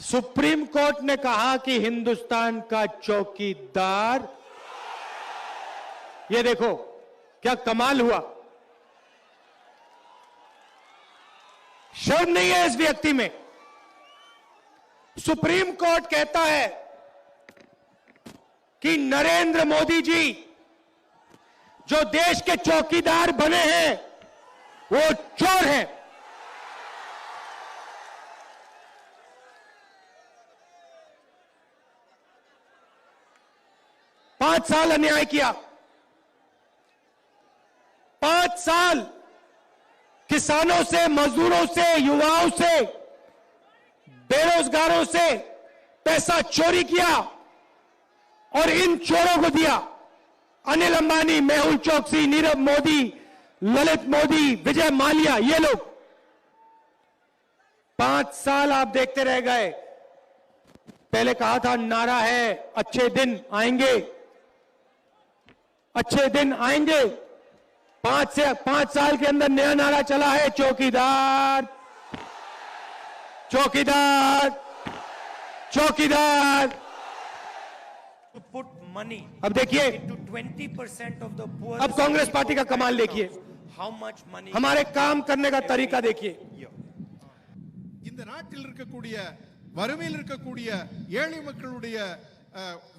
Supreme court ने कहा कि हिंदुस्तान का चौकीदार, ये देखो, क्या कमाल हुआ। शर्म नहीं है इस व्यक्ति में। सुप्रीम कोर्ट कहता है कि नरेंद्र मोदी जी जो देश के चौकीदार बने हैं, वो चोर हैं। पाँच साल अन्याय किया। पाँच साल किसानों से, मजदूरों से, युवाओं से, बेरोजगारों से पैसा चोरी किया और इन चोरों को दिया। अनिल अंबानी, मेहुल चौकसी, नीरव मोदी, ललित मोदी, विजय मालिया, ये लोग। पाँच साल आप देखते रह गए। पहले कहा था, नारा है, अच्छे दिन आएँगे। अच्छे दिन आएंगे पांच से पांच साल के अंदर नया नारा चला है चौकीदार चौकीदार चौकीदार to put money अब देखिए into 20% of the poor अब कांग्रेस पार्टी का कमाल देखिए। how much money हमारे काम करने का तरीका देखिए here இந்த நாட்டில் இருக்கக்கூடிய வறுமையில் இருக்கக்கூடிய ஏழை மக்களுடைய அஹ்,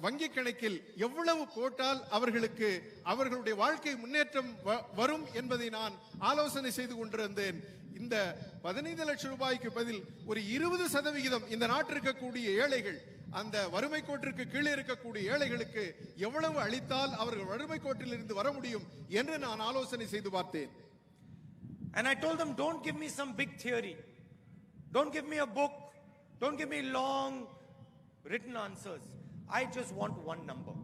வங்கி கணக்கில் எவ்வளவு போட்டால் அவர்களுக்கு அவர்களுடைய வாழ்க்கை முன்னேற்றம் வ- வரும் என்பதை நான் ஆலோசனை செய்து கொண்டிருந்தேன். இந்த பதினைந்து லட்சம் ரூபாய்க்கு பதில் ஒரு இருபது சதவிகிதம் இந்த நாட்டில் இருக்கக்கூடிய ஏழைகள் அந்த வறுமை கோட்டிற்கு கீழே இருக்கக்கூடிய ஏழைகளுக்கு எவ்வளவு அளித்தால் அவர்கள் வறுமை கோட்டில் இருந்து வர முடியும் என்று நான் ஆலோசனை செய்து பார்த்தேன். And i told them don't give me some big theory. Don't give me a book. Don't give me long written answers. I just want one number.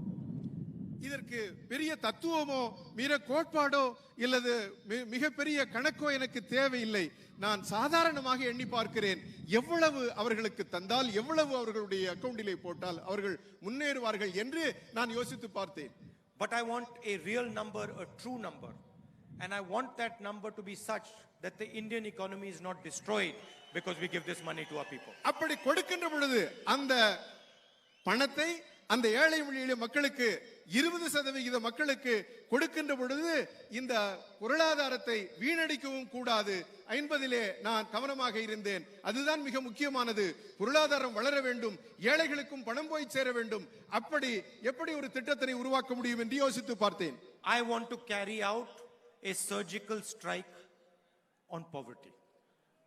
இதற்கு பெரிய தத்துவமோ மிக கோட்பாடோ இல்லது மிகப்பெரிய கணக்கோ எனக்கு தேவையில்லை. நான் சாதாரணமாக எண்ணி பார்க்கிறேன். எவ்வளவு அவர்களுக்கு தந்தால் எவ்வளவு அவர்களுடைய அக்கவுண்டிலே போட்டால் அவர்கள் முன்னேறுவார்கள் என்று நான் யோசித்து பார்த்தேன். But i want a real number a true number. And i want that number to be such that the indian economy is not destroyed because we give this money to our people. அப்படி கொடுக்கின்ற பொழுது அந்த பணத்தை அந்த ஏழை மொழியில மக்களுக்கு இருபது சதவிகித மக்களுக்கு கொடுக்கின்ற பொழுது இந்த பொருளாதாரத்தை வீணடிக்கவும் கூடாது என்பதிலே நான் கவனமாக இருந்தேன். அதுதான் மிக முக்கியமானது. பொருளாதாரம் வளர வேண்டும் ஏழைகளுக்கும் பணம் போய் சேர வேண்டும். அப்படி எப்படி ஒரு திட்டத்தினை உருவாக்க முடியும் என்று யோசித்து பார்த்தேன். I want to carry out a surgical strike on poverty.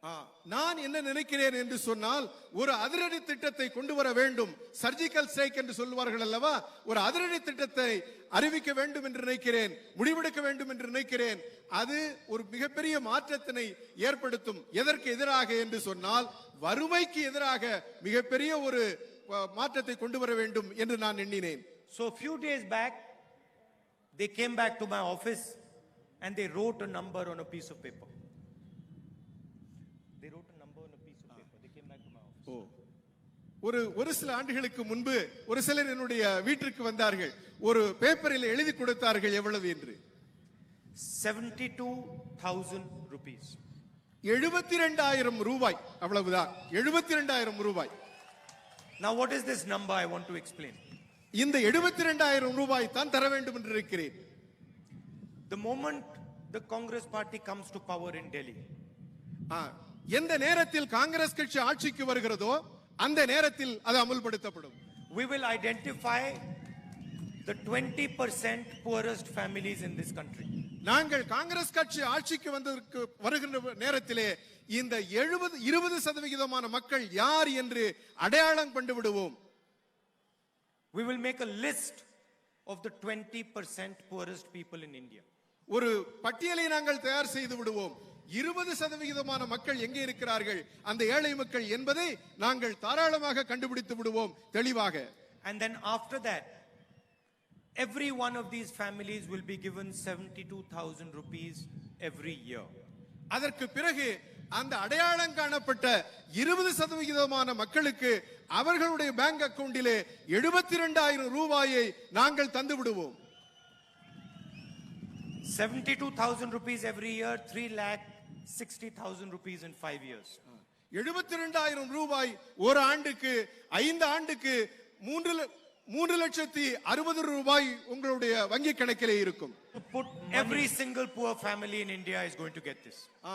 ஆ, நான் என்ன நினைக்கிறேன் என்று சொன்னால் ஒரு அதிரடி திட்டத்தை கொண்டு வர வேண்டும். சர்ஜிக்கல் ஸ்ட்ரைக் என்று சொல்லுவார்கள் அல்லவா? ஒரு அதிரடி திட்டத்தை அறிவிக்க வேண்டும் என்று நினைக்கிறேன். முடிவெடுக்க வேண்டும் என்று நினைக்கிறேன். அது ஒரு மிகப்பெரிய மாற்றத்தினை ஏற்படுத்தும். எதற்கு எதிராக என்று சொன்னால் வறுமைக்கு எதிராக மிகப்பெரிய ஒரு மாற்றத்தை கொண்டு வர வேண்டும் என்று நான் எண்ணினேன். So few few days back, they came back to my office and they wrote a number on a piece of paper. They wrote a number on a piece of paper. They came back to my office. ஓ. ஒரு ஒரு சில ஆண்டுகளுக்கு முன்பு ஒரு சிலர் என்னுடைய வீட்டிற்கு வந்தார்கள். ஒரு பேப்பரில் எழுதி கொடுத்தார்கள் எவ்வளவு என்று. 72,000 rupees. எழுபத்தி ரெண்டாயிரம் ரூபாய். அவ்வளவுதான். எழுபத்தி ரெண்டாயிரம் ரூபாய். Now what is this number I want to explain? இந்த எழுபத்தி ரெண்டாயிரம் ரூபாய் தான் தர வேண்டும் என்று இருக்கிறேன். The moment the Congress party comes to power in Delhi, ஆ, எந்த நேரத்தில் காங்கிரஸ் கட்சி ஆட்சிக்கு வருகிறதோ அந்த நேரத்தில் அது அமுல்படுத்தப்படும் we will identify the 20% poorest families in this country. நாங்கள் காங்கிரஸ் கட்சி ஆட்சிக்கு வந்ததற்கு வருகின்ற நேரத்திலே இந்த எழுபது இருபது சதவிகிதமான மக்கள் யார் என்று அடையாளம் கண்டு விடுவோம் We will make a list of the 20% poorest people in India. ஒரு பட்டியலை நாங்கள் தயார் செய்து விடுவோம். இருபது சதவிகிதமான மக்கள் எங்கே இருக்கிறார்கள் அந்த ஏழை மக்கள் என்பதை நாங்கள் தாராளமாக கண்டுபிடித்து விடுவோம் தெளிவாக. And then after that, every one of these families will be given 72,000 rupees every year. அதற்கு பிறகு அந்த அடையாளம் காணப்பட்ட இருபது சதவிகிதமான மக்களுக்கு அவர்களுடைய பேங்க் அக்கவுண்டிலே எழுபத்தி இரண்டாயிரம் ரூபாயை நாங்கள் தந்து விடுவோம் 72,000 rupees every year, 3 lakh 60,000 rupees in 5 years. எழுபத்தி ரெண்டாயிரம் ரூபாய் ஒரு ஆண்டுக்கு ஐந்து ஆண்டுக்கு மூன்று ல- மூன்று லட்சத்தி அறுபது ரூபாய் உங்களுடைய வங்கி கணக்கிலே இருக்கும் To put every single poor family in India is going to get this. ஆ,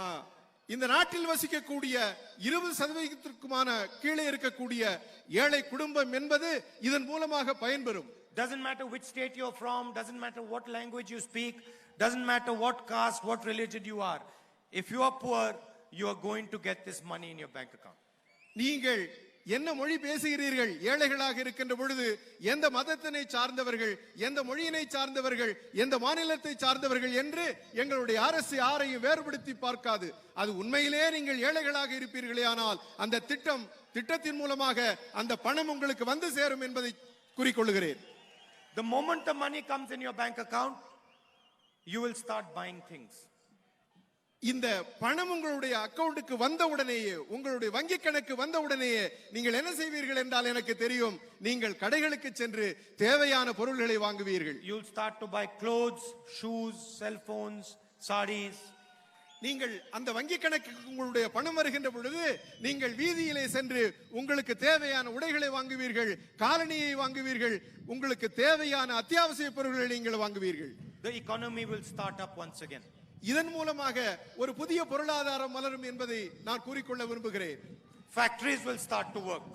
இந்த நாட்டில் வசிக்கக்கூடிய இருபது சதவீதத்திற்குமான கீழே இருக்கக்கூடிய ஏழை குடும்பம் என்பது இதன் மூலமாக பயன்பெறும் Doesn't matter which state you're from, doesn't matter what language you speak, doesn't matter what caste, what religion you are. If you are poor, you are going to get this money in your bank account. நீங்கள் என்ன மொழி பேசுகிறீர்கள் ஏழைகளாக இருக்கின்ற பொழுது எந்த மதத்தினை சார்ந்தவர்கள் எந்த மொழியினை சார்ந்தவர்கள் எந்த மாநிலத்தை சார்ந்தவர்கள் என்று எங்களுடைய அரசு யாரையும் வேறுபடுத்தி பார்க்காது அது உண்மையிலே நீங்கள் ஏழைகளாக இருப்பீர்களே ஆனால் அந்த திட்டம் திட்டத்தின் மூலமாக அந்த பணம் உங்களுக்கு வந்து சேரும் என்பதை குறிக்கொள்கிறேன் The moment the money comes in your bank account, you will start buying things. இந்த பணம் உங்களுடைய அக்கவுண்டுக்கு வந்த உடனேயே உங்களுடைய வங்கி கணக்கு வந்த உடனேயே நீங்கள் என்ன செய்வீர்கள் என்றால் எனக்கு தெரியும் நீங்கள் கடைகளுக்கு சென்று தேவையான பொருள்களை வாங்குவீர்கள் start to buy clothes, shoes, cell phones, sarees. நீங்கள் அந்த வங்கி கணக்குக்கு உங்களுடைய பணம் வருகின்ற பொழுது நீங்கள் வீதியிலே சென்று உங்களுக்கு தேவையான உடைகளை வாங்குவீர்கள் காலணியை வாங்குவீர்கள் உங்களுக்கு தேவையான அத்தியாவசிய பொருட்களை நீங்கள் வாங்குவீர்கள் The economy will start up once again. இதன் மூலமாக ஒரு புதிய பொருளாதாரம் மலரும் என்பதை நான் கூறிக்கொள்ள விரும்புகிறேன் Factories will start to work.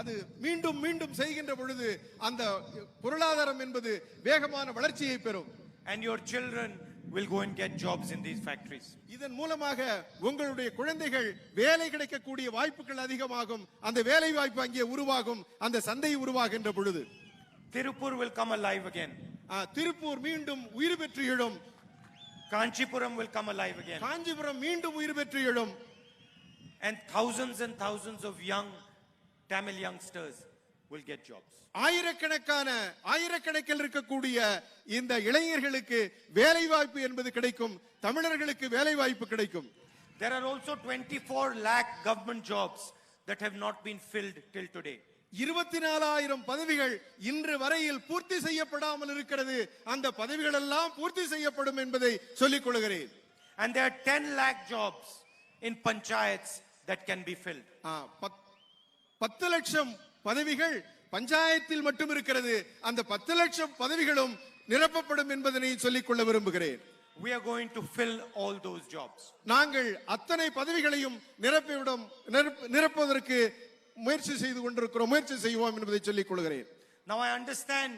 அது மீண்டும் மீண்டும் செய்கின்ற பொழுது அந்த பொருளாதாரம் என்பது வேகமான வளர்ச்சியை பெறும் And your children will go and get jobs in these factories. இதன் மூலமாக உங்களுடைய குழந்தைகள் வேலை கிடைக்கக்கூடிய வாய்ப்புகள் அதிகமாகும் அந்த வேலை வாய்ப்பு அங்கே உருவாகும் அந்த சந்தை உருவாகின்ற பொழுது Tirupur will come alive again. ஆ, திருப்பூர் மீண்டும் உயிர் பெற்று எழும் Kanchipuram will come alive again. Kanchipuram மீண்டும் உயிர் பெற்று எழும் And thousands and thousands of young Tamil youngsters will get jobs. ஆயிரக்கணக்கான ஆயிரக்கணக்கில் இருக்கக்கூடிய இந்த இளைஞர்களுக்கு வேலை வாய்ப்பு என்பது கிடைக்கும் தமிழர்களுக்கு வேலை வாய்ப்பு கிடைக்கும் There are also 24 lakh government jobs that have not been filled till today. இருபத்தி நாலாயிரம் பதவிகள் இன்று வரையில் பூர்த்தி செய்யப்படாமல் இருக்கிறது அந்த பதவிகள் எல்லாம் பூர்த்தி செய்யப்படும் என்பதை சொல்லிக் கொள்கிறேன் And there are 10 lakh jobs in panchayats that can be filled. பத்து லட்சம் பதவிகள் பஞ்சாயத்தில் மட்டும் இருக்கிறது அந்த பத்து லட்சம் பதவிகளும் நிரப்பப்படும் என்பதனை சொல்லிக் கொள்ள விரும்புகிறேன் We are going to fill all those jobs. நாங்கள் அத்தனை பதவிகளையும் நிரப்பிவிடும் நிரப்ப- நிரப்புவதற்கு முயற்சி செய்து கொண்டிருக்கிறோம் முயற்சி செய்வோம் என்பதை சொல்லிக் கொள்கிறேன் Now I understand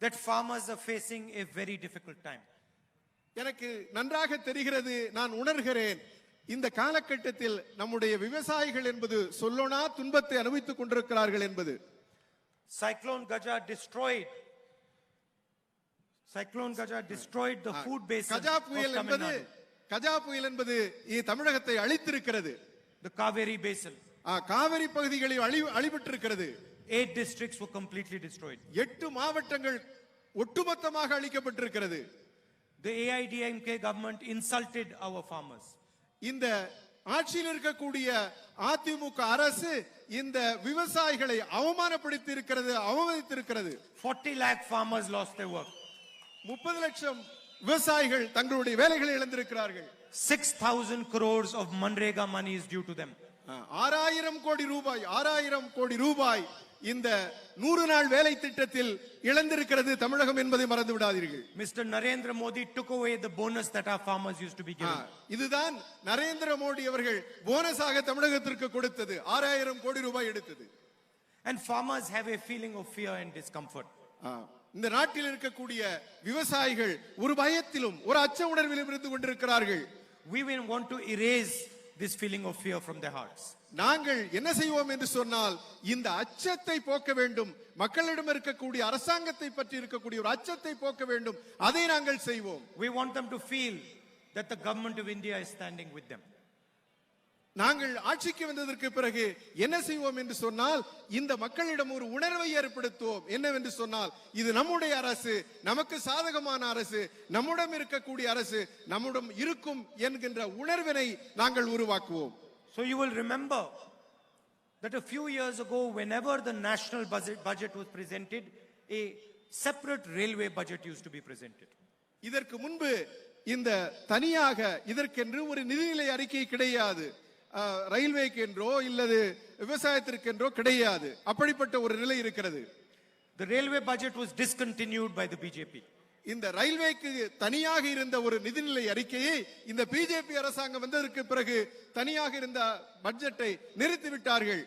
that farmers are facing a very difficult time. எனக்கு நன்றாக தெரிகிறது நான் உணர்கிறேன் இந்த காலகட்டத்தில் நம்முடைய விவசாயிகள் என்பது சொல்லோனா துன்பத்தை அனுபவித்துக் கொண்டிருக்கிறார்கள் என்பது Cyclone Gaja destroyed. Cyclone Gaja destroyed the food basin Gaja புயல் என்பது கஜா புயல் என்பது தமிழகத்தை அழித்திருக்கிறது the Kaveri basin. காவிரி பகுதிகளில் அழி அழிபட்டிருக்கிறது Eight districts were completely destroyed. எட்டு மாவட்டங்கள் ஒட்டுமொத்தமாக அழிக்கப்பட்டிருக்கிறது The AIDMK government insulted our farmers. இந்த ஆட்சியில் இருக்கக்கூடிய அதிமுக அரசு இந்த விவசாயிகளை அவமானப்படுத்தி இருக்கிறது அவமதித்திருக்கிறது 40 lakh farmers lost their work. முப்பது லட்சம் விவசாயிகள் தங்களுடைய வேலைகளை இழந்திருக்கிறார்கள் 6,000 crores of Manrega money is due to them. ஆறாயிரம் கோடி ரூபாய் ஆறாயிரம் கோடி ரூபாய் இந்த நூறு நாள் வேலை திட்டத்தில் இழந்திருக்கிறது தமிழகம் என்பதை மறந்து விடாதீர்கள் Mr. Narendra Modi took away the bonus that our farmers used to be ah, given. இதுதான் நரேந்திர மோடி அவர்கள் போனஸாக தமிழகத்திற்கு கொடுத்தது ஆறாயிரம் கோடி ரூபாய் எடுத்தது And farmers have a feeling of fear and discomfort. இந்த நாட்டில் இருக்கக்கூடிய விவசாயிகள் ஒரு பயத்திலும் ஒரு அச்ச உணர்விலும் இருந்து கொண்டிருக்கிறார்கள் We will want to erase this feeling of fear from their hearts. நாங்கள் என்ன செய்வோம் என்று சொன்னால் இந்த அச்சத்தை போக்க வேண்டும் மக்களிடம் இருக்கக்கூடிய அரசாங்கத்தை பற்றி இருக்கக்கூடிய ஒரு அச்சத்தை போக்க வேண்டும் அதை நாங்கள் செய்வோம் We want them to feel that the government of India is standing with them. நாங்கள் ஆட்சிக்கு வந்ததற்கு பிறகு என்ன செய்வோம் என்று சொன்னால் இந்த மக்களிடம் ஒரு உணர்வை ஏற்படுத்துவோம். என்னவென்று சொன்னால் இது நம்முடைய அரசு நமக்கு சாதகமான அரசு நம்முடன் இருக்கக்கூடிய அரசு நம்முடன் இருக்கும் என்கின்ற உணர்வினை நாங்கள் உருவாக்குவோம். So you will remember that a few years ago, whenever the national budget, budget was presented, a separate railway budget used to be presented. இதற்கு முன்பு இந்த தனியாக இதற்கென்று ஒரு நிதிநிலை அறிக்கை கிடையாது. ரயில்வேக்கு என்றோ இல்லது விவசாயத்திற்கென்றோ கிடையாது. அப்படிப்பட்ட ஒரு நிலை இருக்கிறது. The railway budget was discontinued by the BJP. இந்த ரயில்வேக்கு தனியாக இருந்த ஒரு நிதிநிலை அறிக்கையை இந்த பிஜேபி அரசாங்கம் வந்ததற்கு பிறகு தனியாக இருந்த பட்ஜெட்டை நிறுத்தி விட்டார்கள்.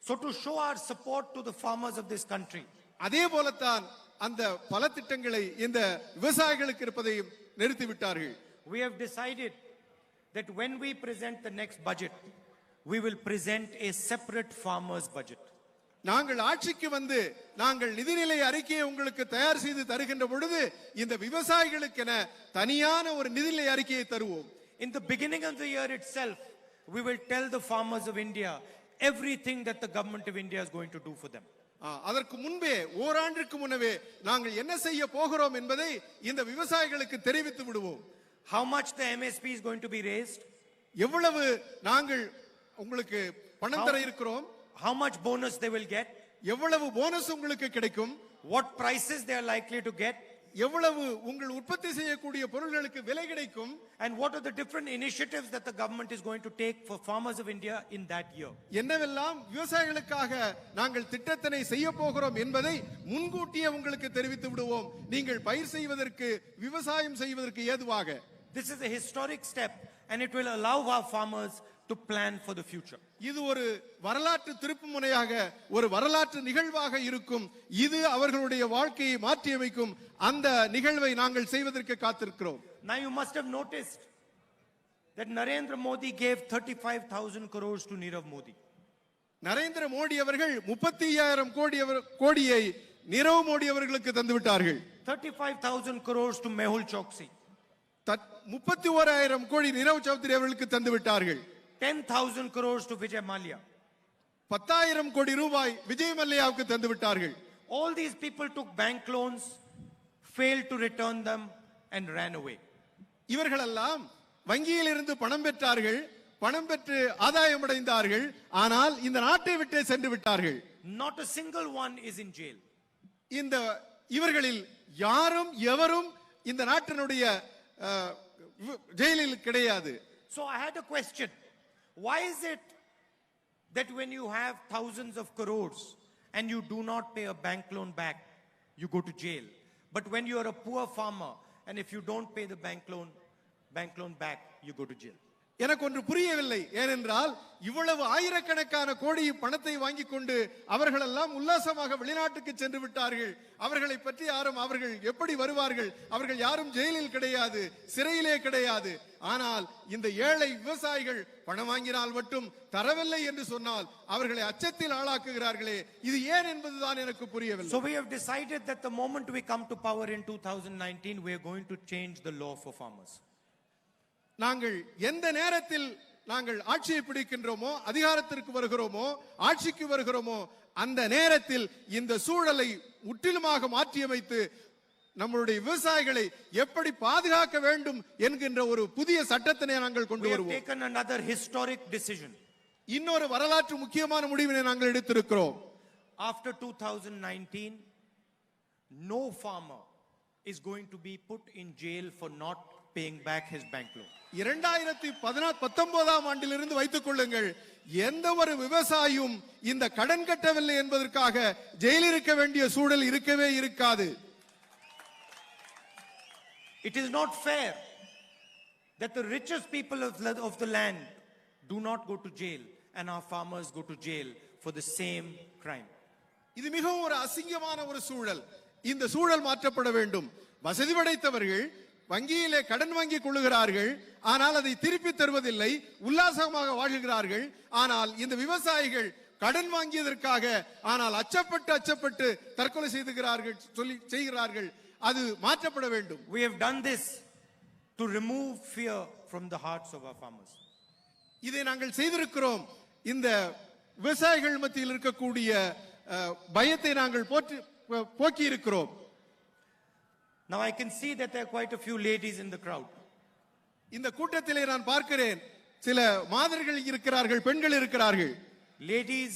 So, to show our support to the farmers of this country, அதே போலத்தான் அந்த பல திட்டங்களை இந்த விவசாயிகளுக்கு இருப்பதையும் நிறுத்தி விட்டார்கள். we have decided that when we present the next budget, we will present a separate farmers' budget. நாங்கள் ஆட்சிக்கு வந்து நாங்கள் நிதிநிலை அறிக்கையை உங்களுக்கு தயார் செய்து தருகின்ற பொழுது இந்த விவசாயிகளுக்கென தனியான ஒரு நிதிநிலை அறிக்கையை தருவோம் In the beginning of the year itself, we will tell the farmers of India everything that the government of India is going to do for them. அதற்கு முன்பே ஓராண்டிற்கு முன்னவே நாங்கள் என்ன செய்ய போகிறோம் என்பதை இந்த விவசாயிகளுக்கு தெரிவித்து விடுவோம் How much the MSP is going to be raised, எவ்வளவு நாங்கள் உங்களுக்கு பணம் தர இருக்கிறோம் how much bonus they will get, எவ்வளவு போனஸ் உங்களுக்கு கிடைக்கும் what prices they are likely to get, எவ்வளவு உங்கள் உற்பத்தி செய்யக்கூடிய பொருள்களுக்கு விலை கிடைக்கும் and what are the different initiatives that the government is going to take for farmers of India in that year. என்னவெல்லாம் விவசாயிகளுக்காக நாங்கள் திட்டத்தினை செய்ய போகிறோம் என்பதை முன்கூட்டியே உங்களுக்கு தெரிவித்து விடுவோம் நீங்கள் பயிர் செய்வதற்கு விவசாயம் செய்வதற்கு ஏதுவாக This is a historic step and it will allow our farmers to plan for the future. இது ஒரு வரலாற்று திருப்பு முனையாக ஒரு வரலாற்று நிகழ்வாக இருக்கும் இது அவர்களுடைய வாழ்க்கையை மாற்றியமைக்கும் அந்த நிகழ்வை நாங்கள் செய்வதற்கு காத்திருக்கிறோம் Now you must have noticed that Narendra Modi gave 35,000 crores to Nirav Modi. Narendra Modi அவர்கள் முப்பத்தி ஐயாயிரம் கோடி அவர்- கோடியை நிரவ் மோடி அவர்களுக்கு தந்து விட்டார்கள் 35,000 crores to Mehul Choksi. முப்பத்தி ஓராயிரம் கோடி நிரவ் சௌத்ரி அவர்களுக்கு தந்து விட்டார்கள் 10,000 crores to Vijay Malia. பத்தாயிரம் கோடி ரூபாய் விஜய் மல்லையாவுக்கு தந்து விட்டார்கள் All these people took bank loans, failed to return them, and ran away. இவர்களெல்லாம் வங்கியில் இருந்து பணம் பெற்றார்கள் பணம் பெற்று ஆதாயம் அடைந்தார்கள் ஆனால் இந்த நாட்டை விட்டே சென்று விட்டார்கள் Not a single one is in jail. இந்த இவர்களில் யாரும் எவரும் இந்த நாட்டினுடைய ஜெயிலில் கிடையாது So I had a question. Why is it that when you have thousands of crores and you do not pay a bank loan back, you go to jail? But when you are a poor farmer and if you don't pay the bank loan, bank loan back, you go to jail. எனக்கு ஒன்று புரியவில்லை. ஏனென்றால் இவ்வளவு ஆயிரக்கணக்கான கோடி பணத்தை வாங்கி கொண்டு அவர்களெல்லாம் உல்லாசமாக வெளிநாட்டுக்கு சென்று விட்டார்கள். அவர்களை பற்றி யாரும் அவர்கள் எப்படி வருவார்கள்? அவர்கள் யாரும் ஜெயிலில் கிடையாது சிறையிலே கிடையாது. ஆனால் இந்த ஏழை விவசாயிகள் பணம் வாங்கினால் மட்டும் தரவில்லை என்று சொன்னால் அவர்களை அச்சத்தில் ஆளாக்குகிறார்களே. இது ஏன் என்பதுதான் எனக்கு புரியவில்லை. So we have decided that the moment we come to power in 2019, we are going to change the law for farmers. நாங்கள் எந்த நேரத்தில் நாங்கள் ஆட்சியை பிடிக்கின்றோமோ அதிகாரத்திற்கு வருகிறோமோ ஆட்சிக்கு வருகிறோமோ அந்த நேரத்தில் இந்த சூழலை முற்றிலுமாக மாற்றியமைத்து நம்மளுடைய விவசாயிகளை எப்படி பாதுகாக்க வேண்டும் என்கின்ற ஒரு புதிய சட்டத்தினை நாங்கள் கொண்டு வருவோம். இன்னொரு வரலாற்று முக்கியமான முடிவினை நாங்கள் எடுத்திருக்கிறோம் After 2019, no farmer is going to be put in jail for not paying back his bank loan. இரண்டாயிரத்தி பதினா பத்தொன்பதாம் ஆண்டிலிருந்து வைத்துக் கொள்ளுங்கள் எந்த ஒரு விவசாயியும் இந்த கடன் கட்டவில்லை என்பதற்காக ஜெயிலில் இருக்க வேண்டிய சூழல் இருக்கவே இருக்காது It is not fair that the richest people of of the land do not go to jail and our farmers go to jail for the same crime. இது மிகவும் ஒரு அசிங்கமான ஒரு சூழல் இந்த சூழல் மாற்றப்பட வேண்டும் வசதி படைத்தவர்கள் வங்கியிலே கடன் வாங்கி கொள்ளுகிறார்கள் ஆனால் அதை திருப்பி தருவதில்லை உல்லாசமாக வாழ்கிறார்கள். ஆனால் இந்த விவசாயிகள் கடன் வாங்கியதற்காக ஆனால் அச்சப்பட்டு அச்சப்பட்டு தற்கொலை செய்துகிறார்கள் சொல்லி செய்கிறார்கள். அது மாற்றப்பட வேண்டும். We have done this to remove fear from the hearts of our farmers. இதை நாங்கள் செய்திருக்கிறோம். இந்த விவசாயிகள் மத்தியில் இருக்கக்கூடிய பயத்தை நாங்கள் போற்றி போக்கி இருக்கிறோம் Now I can see that there are quite a few ladies in the crowd. இந்த கூட்டத்திலே நான் பார்க்கிறேன் சில மாதிரிகள் இருக்கிறார்கள் பெண்கள் இருக்கிறார்கள் Ladies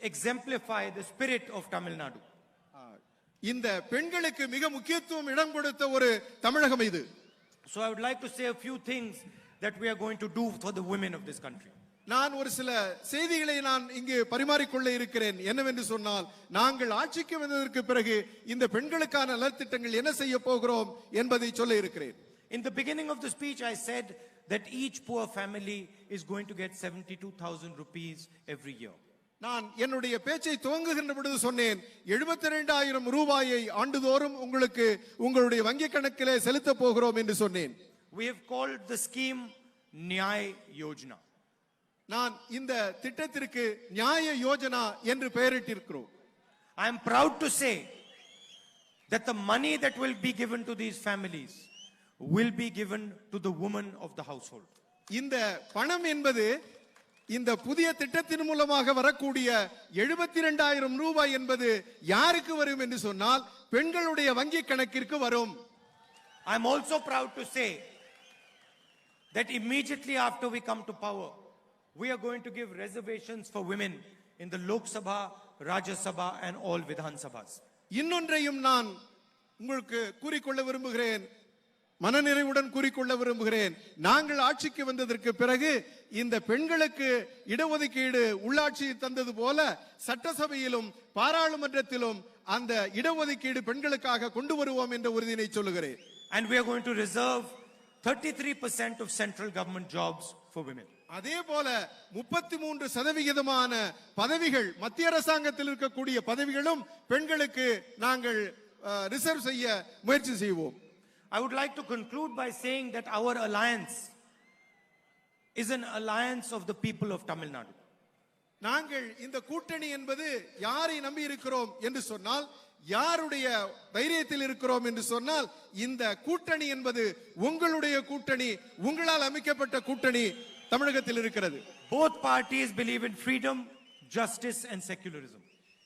exemplify the spirit of Tamil Nadu. இந்த பெண்களுக்கு மிக முக்கியத்துவம் இடம் கொடுத்த ஒரு தமிழகம் இது So I would like to say a few things that we are going to do for the women of this country. நான் ஒரு சில செய்திகளை நான் இங்கு பரிமாறிக்கொள்ள இருக்கிறேன் என்னவென்று சொன்னால் நாங்கள் ஆட்சிக்கு வந்ததற்கு பிறகு இந்த பெண்களுக்கான நலத்திட்டங்கள் என்ன செய்ய போகிறோம் என்பதை சொல்ல இருக்கிறேன் In the beginning of the speech, I said that each poor family is going to get 72,000 rupees every year. நான் என்னுடைய பேச்சை துவங்குகின்ற பொழுது சொன்னேன் எழுபத்தி ரெண்டாயிரம் ரூபாயை ஆண்டுதோறும் உங்களுக்கு உங்களுடைய வங்கி கணக்கிலே செலுத்த போகிறோம் என்று சொன்னேன் We have called the scheme Nyay Yojana. நான் இந்த திட்டத்திற்கு நியாய யோஜனா என்று பெயரிட்டிருக்கிறோம் I am proud to say that the money that will be given to these families will be given to the woman of the household. இந்த பணம் என்பது இந்த புதிய திட்டத்தின் மூலமாக வரக்கூடிய எழுபத்தி ரெண்டாயிரம் ரூபாய் என்பது யாருக்கு வரும் என்று சொன்னால் பெண்களுடைய வங்கி கணக்கிற்கு வரும் I am also proud to say that immediately after we come to power, we are going to give reservations for women in the Lok Sabha, Rajya Sabha, and all Vidhan Sabhas. இன்னொன்றையும் நான் உங்களுக்கு கூறிக்கொள்ள விரும்புகிறேன் மனநிறைவுடன் கூறிக்கொள்ள விரும்புகிறேன் நாங்கள் ஆட்சிக்கு வந்ததற்கு பிறகு இந்த பெண்களுக்கு இடஒதுக்கீடு உள்ளாட்சி தந்தது போல சட்டசபையிலும் பாராளுமன்றத்திலும் அந்த இடஒதுக்கீடு பெண்களுக்காக கொண்டு வருவோம் என்ற உறுதியினை சொல்லுகிறேன் And we are going to reserve 33% of central government jobs for women. அதே போல முப்பத்தி மூன்று சதவிகிதமான பதவிகள் மத்திய அரசாங்கத்தில் இருக்கக்கூடிய பதவிகளும் பெண்களுக்கு நாங்கள் ரிசர்வ் செய்ய முயற்சி செய்வோம் I would like to conclude by saying that our alliance is an alliance of the people of Tamil Nadu. நாங்கள் இந்த கூட்டணி என்பது யாரை நம்பி இருக்கிறோம் என்று சொன்னால் யாருடைய தைரியத்தில் இருக்கிறோம் என்று சொன்னால் இந்த கூட்டணி என்பது உங்களுடைய கூட்டணி உங்களால் அமைக்கப்பட்ட கூட்டணி தமிழகத்தில் இருக்கிறது Both parties believe in freedom, justice, and secularism.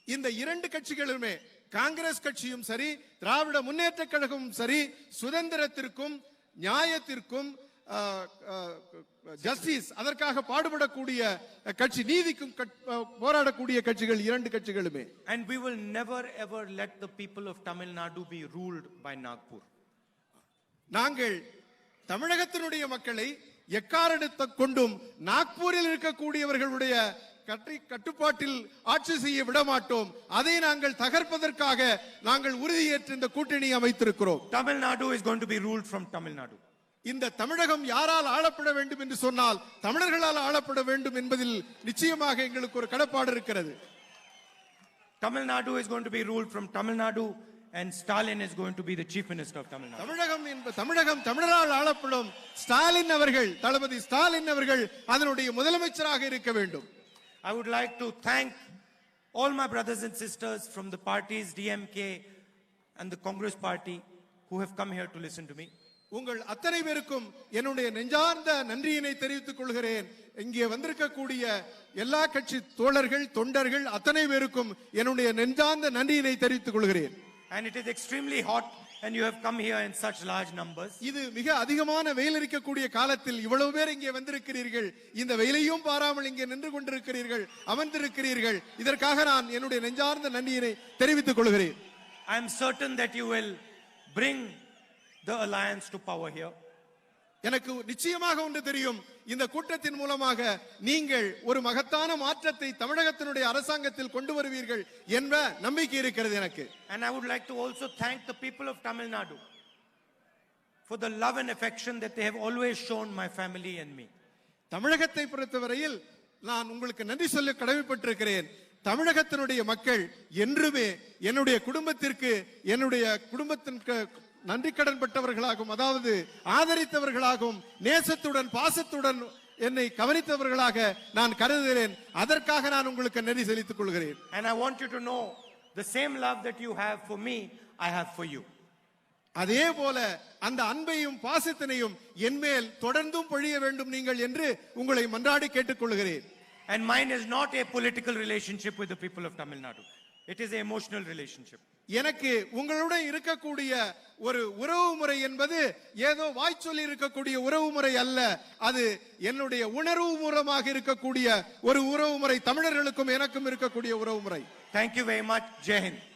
இந்த இரண்டு கட்சிகளுமே காங்கிரஸ் கட்சியும் சரி திராவிட முன்னேற்ற கழகமும் சரி சுதந்திரத்திற்கும் நியாயத்திற்கும் ஜஸ்டிஸ் அதற்காக பாடுபடக்கூடிய கட்சி நீதிக்கும் போராடக்கூடிய கட்சிகள் இரண்டு கட்சிகளுமே And we will never ever let the people of Tamil Nadu be ruled by Nagpur. நாங்கள் தமிழகத்தினுடைய மக்களை எக்காரணத்தை கொண்டும் நாக்பூரில் இருக்கக்கூடியவர்களுடைய கட்டை கட்டுப்பாட்டில் ஆட்சி செய்ய விட மாட்டோம் அதை நாங்கள் தகர்ப்பதற்காக நாங்கள் உறுதியேற்று இந்த கூட்டணி அமைத்திருக்கிறோம். Is going to be ruled from Tamil Nadu. இந்த தமிழகம் யாரால் ஆளப்பட வேண்டும் என்று சொன்னால் தமிழர்களால் ஆளப்பட வேண்டும் என்பதில் நிச்சயமாக எங்களுக்கு ஒரு கடப்பாடு இருக்கிறது. Is going to be ruled from Tamil Nadu, and Stalin is going to be the chief minister of Tamil Nadu. தமிழகம் என்ப தமிழகம் தமிழரால் ஆளப்படும் ஸ்டாலின் அவர்கள் தளபதி ஸ்டாலின் அவர்கள் அதனுடைய முதலமைச்சராக இருக்க வேண்டும் I would like to thank all my brothers and sisters from the parties DMK and the Congress party who have come here to listen to me. உங்கள் அத்தனை பேருக்கும் என்னுடைய நெஞ்சார்ந்த நன்றியினை தெரிவித்துக் கொள்கிறேன் இங்கே வந்திருக்கக்கூடிய எல்லா கட்சி தோழர்கள் தொண்டர்கள் அத்தனை பேருக்கும் என்னுடைய நெஞ்சார்ந்த நன்றியினை தெரிவித்துக் கொள்கிறேன் And it is extremely hot, and you have come here in such large numbers. இது மிக அதிகமான வெயில் இருக்கக்கூடிய காலத்தில் இவ்வளவு பேர் இங்கே வந்திருக்கிறீர்கள் இந்த வெயிலையும் பாராமல் இங்கே நின்று கொண்டிருக்கிறீர்கள் அமர்ந்திருக்கிறீர்கள் இதற்காக நான் என்னுடைய நெஞ்சார்ந்த நன்றியினை தெரிவித்துக் கொள்கிறேன் I am certain that you will bring the alliance to power here. எனக்கு நிச்சயமாக ஒன்று தெரியும். இந்த கூட்டத்தின் மூலமாக நீங்கள் ஒரு மகத்தான மாற்றத்தை தமிழகத்தினுடைய அரசாங்கத்தில் கொண்டு வருவீர்கள் என்ற நம்பிக்கை இருக்கிறது எனக்கு. And I would like to also thank the people of Tamil Nadu for the love and affection that they have always shown my family and me. தமிழகத்தை பொறுத்தவரையில் நான் உங்களுக்கு நன்றி சொல்ல கடமைப்பட்டிருக்கிறேன். தமிழகத்தினுடைய மக்கள் என்றுமே என்னுடைய குடும்பத்திற்கு என்னுடைய குடும்பத்திற்கு நன்றி கடன் பட்டவர்களாகவும் அதாவது ஆதரித்தவர்களாகவும் நேசத்துடன் பாசத்துடன் என்னை கவனித்தவர்களாக நான் கருதுகிறேன் அதற்காக நான் உங்களுக்கு நன்றி செலுத்திக் கொள்கிறேன் And I want you to know the same love that you have for me, I have for you. அதே போல அந்த அன்பையும் பாசத்தினையும் என்மேல் தொடர்ந்தும் பொழிய வேண்டும் நீங்கள் என்று உங்களை மன்றாடி கேட்டுக்கொள்கிறேன் And mine is not a political relationship with the people of Tamil Nadu. It is an emotional relationship. எனக்கு உங்களுடன் இருக்கக்கூடிய ஒரு உறவு முறை என்பது ஏதோ வாய்ச்சொல்லி இருக்கக்கூடிய உறவு முறை அல்ல அது என்னுடைய உணர்வு மூலமாக இருக்கக்கூடிய ஒரு உறவு முறை தமிழர்களுக்கும் எனக்கும் இருக்கக்கூடிய உறவு முறை தேங்க்யூ வெரி மச் much.